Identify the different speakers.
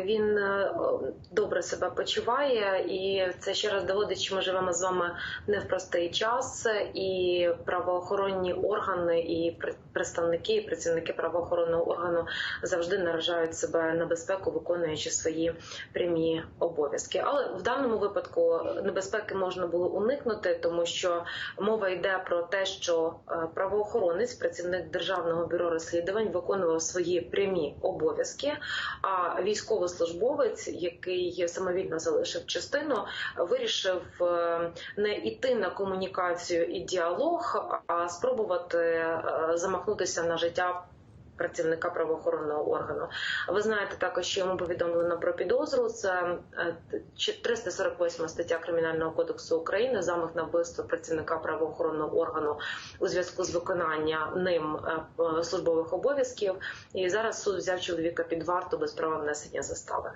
Speaker 1: він е, добре себе почуває, і це ще раз доводить, що ми живемо з вами не в простий час, і правоохоронні органи, і пр- представники, і працівники правоохоронного органу завжди наражають себе на безпеку, виконуючи свої прямі обов'язки. Але в даному випадку небезпеки можна було уникнути, тому що мова йде про те, що е, правоохоронець, працівник державного бюро розслідувань, виконував свої прямі обов'язки. А військовослужбовець, який самовільно залишив частину, вирішив е, не йти на комунікацію і діалог, а спробувати е, замахнутися на життя. Працівника правоохоронного органу. Ви знаєте також, що йому повідомлено про підозру. Це е, чи- 348 стаття Кримінального кодексу України, замах на вбивство працівника правоохоронного органу у зв'язку з виконання ним е, службових обов'язків. І зараз суд взяв чоловіка під варту без права внесення застави.